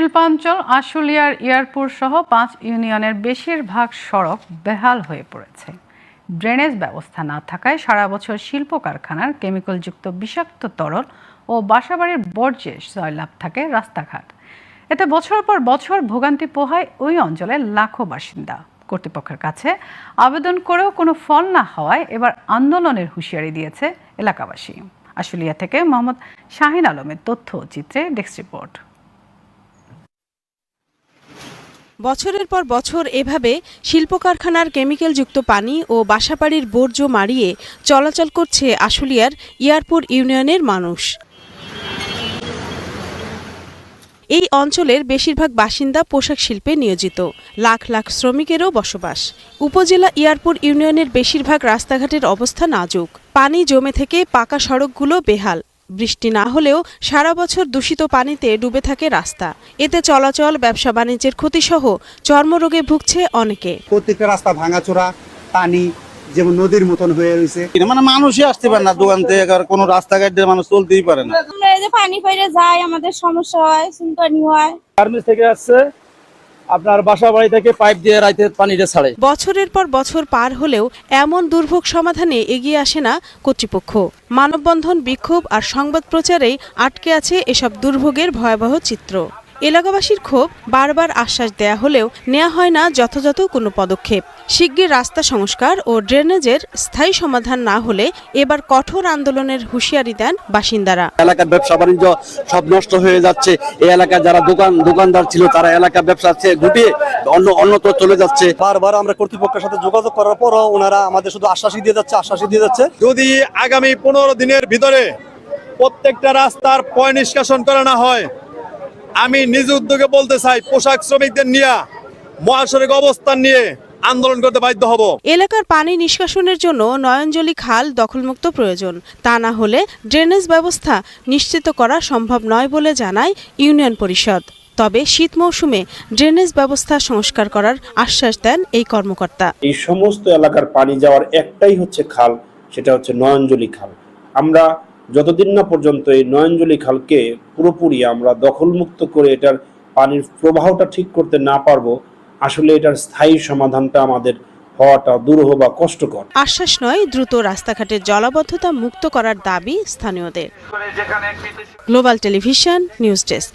শিল্পাঞ্চল, আশুলিয়ার ইয়ারপুর সহ পাঁচ ইউনিয়নের বেশিরভাগ সড়ক বেহাল হয়ে পড়েছে। ড্রেনেজ ব্যবস্থা না থাকায় সারা বছর শিল্প কারখানার কেমিক্যালযুক্ত বিষাক্ত তরল ও বাসাবাড়ির বর্জ্যে জয়লাভ থাকে রাস্তাঘাট। এতে বছর পর বছর ভোগান্তি পোহায় ওই অঞ্চলের লাখো বাসিন্দা। কর্তৃপক্ষের কাছে আবেদন করেও কোনো ফল না হওয়ায় এবার আন্দোলনের হুঁশিয়ারি দিয়েছে এলাকাবাসী। আশুলিয়া থেকে মোহাম্মদ শাহিন আলমের তথ্য চিত্রে ডেস্ক রিপোর্ট। বছরের পর বছর এভাবে শিল্প কারখানার কেমিক্যালযুক্ত পানি ও বাসাবাড়ির বর্জ্য মারিয়ে চলাচল করছে আশুলিয়ার ইয়ারপুর ইউনিয়নের মানুষ। এই অঞ্চলের বেশিরভাগ বাসিন্দা পোশাক শিল্পে নিয়োজিত। লাখ লাখ শ্রমিকেরও বসবাস। উপজেলা ইয়ারপুর ইউনিয়নের বেশিরভাগ রাস্তাঘাটের অবস্থা নাজুক। পানি জমে থেকে পাকা সড়কগুলো বেহাল। বৃষ্টি না হলেও সারা বছর দূষিত পানিতে ডুবে থাকে রাস্তা। এতে চলাচল ব্যবসা বাণিজ্যের ক্ষতি ক্ষতিসহ চর্মরোগে ভুগছে অনেকে। প্রত্যেকটা রাস্তা ভাঙাচোরা পানি যেমন নদীর মতন হয়ে রয়েছে। মানে মানুষই আসতে পারে না দোকান থেকে কোনো রাস্তাঘাট দিয়ে মানুষ চলতেই পারে না। এই যে পানি পড়ে যায় আমাদের সমস্যা হয় চুনকানি হয়। গার্মেন্টস থেকে আসছে আপনার বাসা বাড়ি থেকে পাইপ দিয়ে রাইতে পানিটা ছাড়ে। বছরের পর বছর পার হলেও এমন দুর্ভোগ সমাধানে এগিয়ে আসে না কর্তৃপক্ষ। মানববন্ধন বিক্ষোভ আর সংবাদ প্রচারেই আটকে আছে এসব দুর্ভোগের ভয়াবহ চিত্র। এলাকাবাসীর ক্ষোভ বারবার আশ্বাস দেয়া হলেও নেওয়া হয় না যথাযথ কোনো পদক্ষেপ। শিগগির রাস্তা সংস্কার ও ড্রেনেজের স্থায়ী সমাধান না হলে এবার কঠোর আন্দোলনের হুঁশিয়ারি দেন বাসিন্দারা। এলাকার ব্যবসা বাণিজ্য সব নষ্ট হয়ে যাচ্ছে। এই এলাকায় যারা দোকান দোকানদার ছিল তারা এলাকার ব্যবসা গুটিয়ে অন্য অন্যত্র চলে যাচ্ছে। বারবার আমরা কর্তৃপক্ষের সাথে যোগাযোগ করার পরও ওনারা আমাদের শুধু আশ্বাসই দিয়ে যাচ্ছে আশ্বাসই দিয়ে যাচ্ছে। যদি আগামী পনেরো দিনের ভিতরে প্রত্যেকটা রাস্তার পয় নিষ্কাশন করা না হয় আমি নিজ উদ্যোগে বলতে চাই পোশাক শ্রমিকদের নিয়ে মহাসড়ক অবস্থান নিয়ে আন্দোলন করতে বাধ্য হব। এলাকার পানি নিষ্কাশনের জন্য নয়নজলি খাল দখলমুক্ত প্রয়োজন। তা না হলে ড্রেনেজ ব্যবস্থা নিশ্চিত করা সম্ভব নয় বলে জানায় ইউনিয়ন পরিষদ। তবে শীত মৌসুমে ড্রেনেজ ব্যবস্থা সংস্কার করার আশ্বাস দেন এই কর্মকর্তা। এই সমস্ত এলাকার পানি যাওয়ার একটাই হচ্ছে খাল সেটা হচ্ছে নয়নজলি খাল। আমরা যতদিন না পর্যন্ত এই নয়নজলি খালকে পুরোপুরি আমরা দখলমুক্ত করে এটার পানির প্রবাহটা ঠিক করতে না পারব আসলে এটার স্থায়ী সমাধানটা আমাদের হওয়াটা দুরূহ বা কষ্টকর। আশ্বাস নয় দ্রুত রাস্তাঘাটের জলাবদ্ধতা মুক্ত করার দাবি স্থানীয়দের। Global television news desk